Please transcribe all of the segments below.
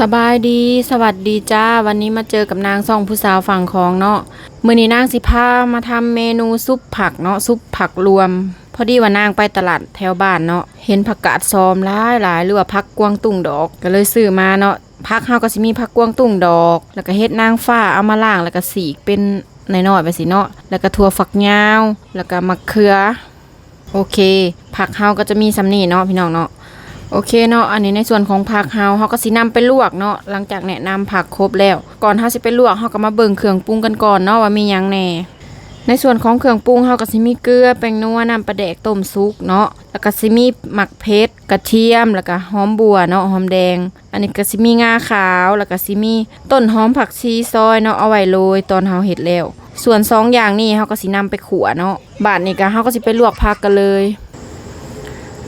สบายดีสวัสดีจ้า วันนี้มาเจอกับนางซ่องผู้สาวฝั่งของเนาะมื้อนี้นางสิพามาทำเมนูซุปผักเนาะซุปผักรวม พอดีว่านางไปตลาดแถวบ้านเนาะเห็นผักกาดซอมหลายหลายหรือว่าผักกวางตุ้งดอกก็เลยซื้อมาเนาะผักเฮาก็สิมีผักกวางตุ้งดอก แล้วก็เฮ็ดนางฟ้าเอามาล่างแล้วก็สีกเป็นน้อยๆไปสิเนาะแล้วก็ถั่วฝักยาว แล้วก็มะเขือ โอเค ผักเฮาก็จะมีสำนีเนาะพี่น้องเนาะ โอเคเนาะ อันนี้ในส่วนของผักเฮาเฮาก็สินำไปลวกเนาะ หลังจากแนะนำผักครบแล้ว ก่อนเฮาสิไปลวกเฮาก็มาเบิ่งเครื่องปรุงกันก่อนเนาะว่ามีหยังแน่ ในส่วนของเครื่องปรุงเฮาก็สิมีเกลือ แป้งนัว น้ำปลาแดกต้มซุกเนาะ แล้วก็สิมีหมักเพชรกระเทียม แล้วก็หอมบัวเนาะ หอมแดง อันนี้ก็สิมีงาขาว แล้วก็สิมีต้นหอมผักชีซอยเนาะ เอาไว้โรยตอนเฮาเฮ็ดแล้ว ส่วนสองอย่างนี้เฮาก็สินำไปขัวเนาะ บาดนี้ก็เฮาก็สิไปลวกผักกันเลย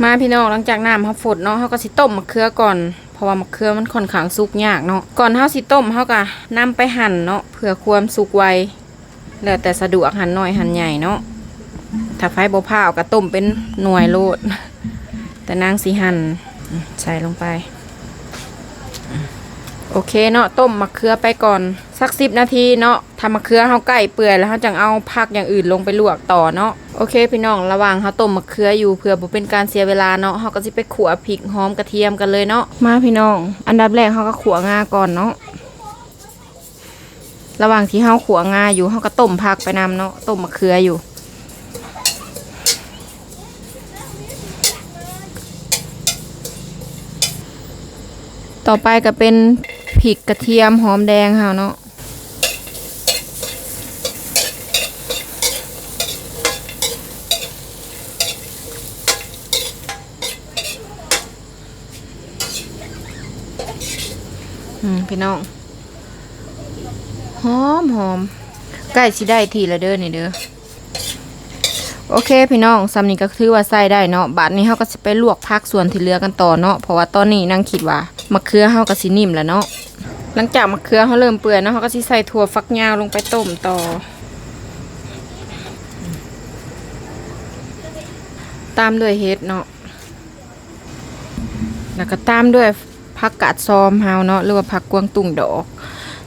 มาพี่น้องหลังจากน้ำเขาฝดเนาะเขาก็สิต้มมะเขือก่อนเพราะว่ามะเขือมันค่อนข้างสุกยากเนาะก่อนเฮาสิต้มเฮาก็นำไปหั่นเนาะเพื่อความสุกไวแล้วแต่สะดวกหั่นน้อยหั่นใหญ่เนาะถ้าไฟบ่พาวก็ต้มเป็นหน่วยโลด แต่นางสิหั่นใส่ลงไป โอเคเนาะต้มมะเขือไปก่อนสักสิบนาทีเนาะ ทำมะเขือเฮาใกล้เปื่อยแล้วเฮาจังเอาผักอย่างอื่นลงไปลวกต่อเนาะโอเค พี่น้องระหว่างเฮาต้มมะเขืออยู่เพื่อบ่เป็นการเสียเวลาเนาะเฮาก็สิไปขัวพริกหอมกระเทียมกันเลยเนาะมาพี่น้อง อันดับแรกเฮาก็ขัวงาก่อนเนาะระหว่างที่เฮาขัวงาอยู่เฮาก็ต้มผักไปนำเนาะต้มมะเขืออยู่ต่อไปก็เป็นพริกกระเทียมหอมแดงค่ะเนาะ อืมพี่น้องหอมหอมใกล้สิได้ทีละเด้อนี่เด้อโอเคพี่น้องซำนี้ก็ถือว่าใส่ได้เนาะบาดนี้เฮาก็สิไปลวกผักส่วนที่เหลือกันต่อเนาะเพราะว่าตอนนี้นางคิดว่ามะเขือเฮาก็สินิ่มแล้วเนาะหลังจากมะเขือเฮาเริ่มเปื่อยเนาะเฮาก็สิใส่ถั่วฝักยาวลงไปต้มต่อ ตามด้วยเห็ดเนาะแล้วก็ตามด้วย ผักกาดซอมเฮาเนาะหรือว่าผักกวางตุ้งดอก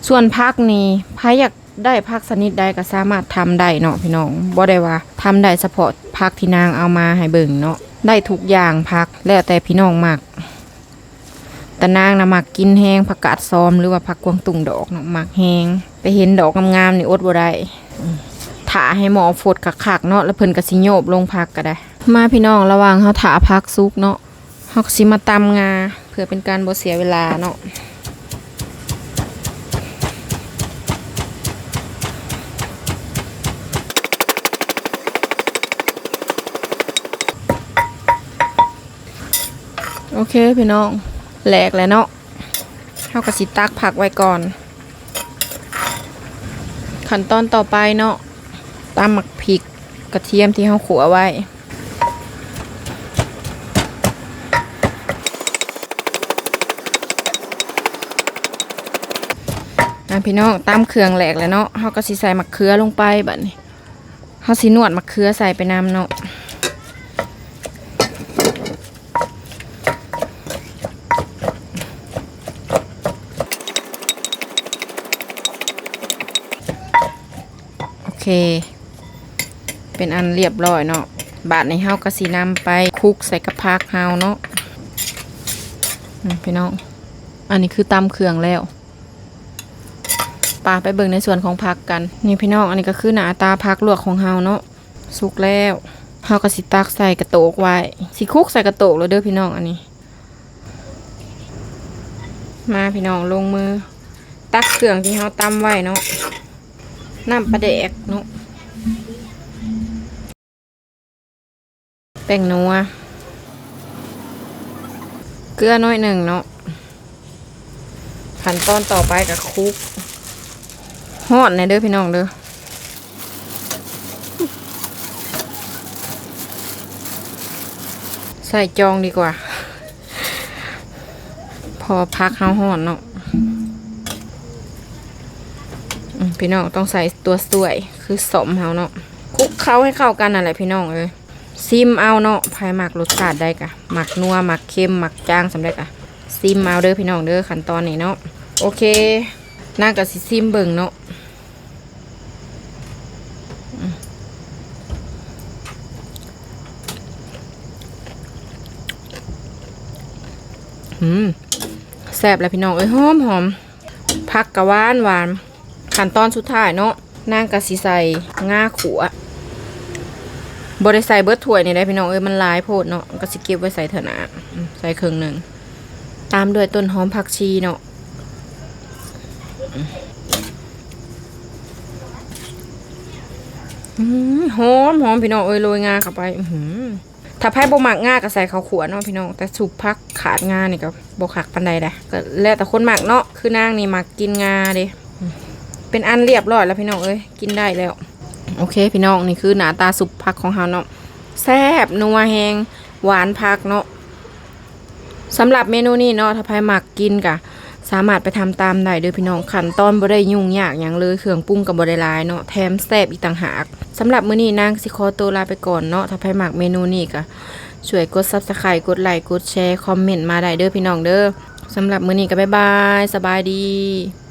ส่วนผักนี่ใครอยากได้ผักชนิดใดก็สามารถทำได้เนาะพี่น้องบ่ได้ว่าทำได้เฉพาะผักที่นางเอามาให้เบิ่งเนาะได้ทุกอย่างผักแล้วแต่พี่น้องมักแต่นางนะมักกินแห้งผักกาดซอมหรือว่าผักกวางตุ้งดอกเนาะมักแห้งไปเห็นดอกงามๆนี่อดบ่ได้ถาให้หมอฟดคักๆเนาะแล้วเพิ่นก็สิโยบลงผักก็ได้ มาพี่น้องระว่างเฮาถาผักสุกเนาะเฮาก็สิมาตำงา พื่อเป็นการบ่เสียเวลาเนาะโอเคพี่น้องแหลกแล้วเนาะเท่ากับสิตักผักไว้ก่อน ขั้นตอนต่อไปเนาะตามหมักพริกกระเทียมที่เขาขัวไว้ะพี่น้องตามเครื่องแหลกแล้วเนาะเขาก็สิใส่มะเขือลงไปบัดนี้เขาสินวดมะเขือใส่ไปน้ำเนาะโอเค เป็นอันเรียบร้อยเนาะบาทในเฮาก็สีนำไปคลุกใส่กระพักเฮาเนาะพี่น้อง อันนี้คือตำเครื่องแล้ว ปาไปเบิ่งในส่วนของผักกัน นี่พี่น้องอันนี้ก็คือหน้าตาผักลวกของเฮาเนาะสุกแล้วเฮาก็สิตักใส่กระโตกไว้สิคุกใส่กระโตกแล้วเด้อพี่น้องอันนี้ มาพี่น้องลงมือ ตักเครื่องที่เฮาตำไว้เนาะน้ำปลาแดกเนาะแป้งนัวเกลือน้อยหนึ่งเนาะขั้นตอนต่อไปกับคุก ฮอดในเด้อพี่น้องเด้อใส่จองดีกว่า พอพักเฮาห่อนเนาะพี่น้องต้องใส่ตัวสวยคือสมเฮาเนาะคุกเขาให้เข้ากันอะไรพี่น้องเอ้ยซิมเอาเนาะภายหมักรสชาติได้กะหมักนัวหมักเค็มหมักจางสำเร็จกะซิมเอาเด้อพี่น้องเด้อขั้นตอนนี้เนาะโอเคน่าก็สิซิมเบิ่งเนาะ อืมแซ่บแล้วพี่น้องเอ้ยหอมหอมผักกะหวานหวานขั้นตอนสุดท้ายเนาะนางก็สิใส่ง่าขัวบ่ได้ใส่เบิดถ้วยนี่ได้พี่น้องเอ้ยมันลายโพดเนาะก็สิเก็บไว้ใส่เถอะนะใส่ครึ่งหนึ่งตามด้วยต้นหอมผักชีเนาะหอมหอมพี่น้องเอ้ยโรยงาเข้าไปถ้าไพ่บ่มักงาก็ใส่ข้าวขัวเนาะพี่น้องแต่สุปพัก ขาดงานี่ก็บ่คักปานใดแหละก็แล้วแต่คนมักเนาะคือนางนี่มักกินงาเด้เป็นอันเรียบร้อยแล้วพี่น้องเอ้ยกินได้แล้ว โอเค พี่น้องนี่คือหน้าตาสุปผักของเฮาเนาะแซ่บนัวแฮงหวานผักเนาะสำหรับเมนูนี้เนาะถ้าใครมักกินกะสามารถไปทำตามได้เด้อพี่น้องขั้นตอนบ่ได้ยุ่งยากอย่างเลยเครื่องปรุงกับบ่ได้ลายเนาะแถมแซ่บอีกต่างหากสำหรับมื้อนี้นางสิขอตัวลาไปก่อนเนาะถ้าใครมักเมนูนี้ก็ช่วยกด Subscribe กดไลค์กดแชร์คอมเมนต์มาได้เด้อพี่น้องเด้อสำหรับมื้อนี้ก็บ๊ายบาย สบายดี